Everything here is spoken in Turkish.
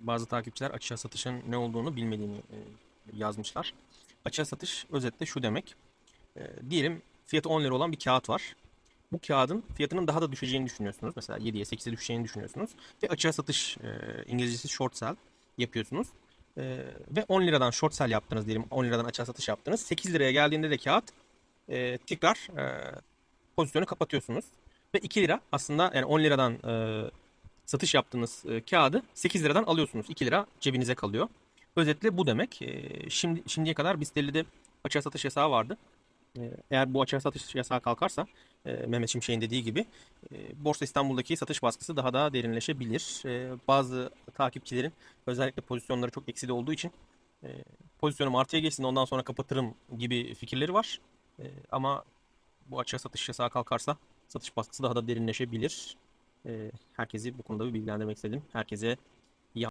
bazı takipçiler açığa satışın ne olduğunu bilmediğini e, yazmışlar. Açığa satış özetle şu demek. E, diyelim fiyatı 10 lira olan bir kağıt var. Bu kağıdın fiyatının daha da düşeceğini düşünüyorsunuz. Mesela 7'ye 8'e düşeceğini düşünüyorsunuz. Ve açığa satış e, İngilizcesi short sell yapıyorsunuz. E, ve 10 liradan short sell yaptınız diyelim. 10 liradan açığa satış yaptınız. 8 liraya geldiğinde de kağıt e, tekrar pozisyonu kapatıyorsunuz. Ve 2 lira aslında yani 10 liradan satış yaptığınız e, kağıdı 8 liradan alıyorsunuz. 2 lira cebinize kalıyor. Özetle bu demek. E, şimdi şimdiye kadar BIST50'de açığa satış yasağı vardı. E, eğer bu açığa satış yasağı kalkarsa e, Mehmet Şimşek'in dediği gibi Borsa İstanbul'daki satış baskısı daha da derinleşebilir. Bazı takipçilerin özellikle pozisyonları çok eksili olduğu için pozisyonum artıya geçsin ondan sonra kapatırım gibi fikirleri var. Ama bu açığa satış yasağı kalkarsa satış baskısı daha da derinleşebilir. E, herkesi bu konuda bir bilgilendirmek istedim. Herkese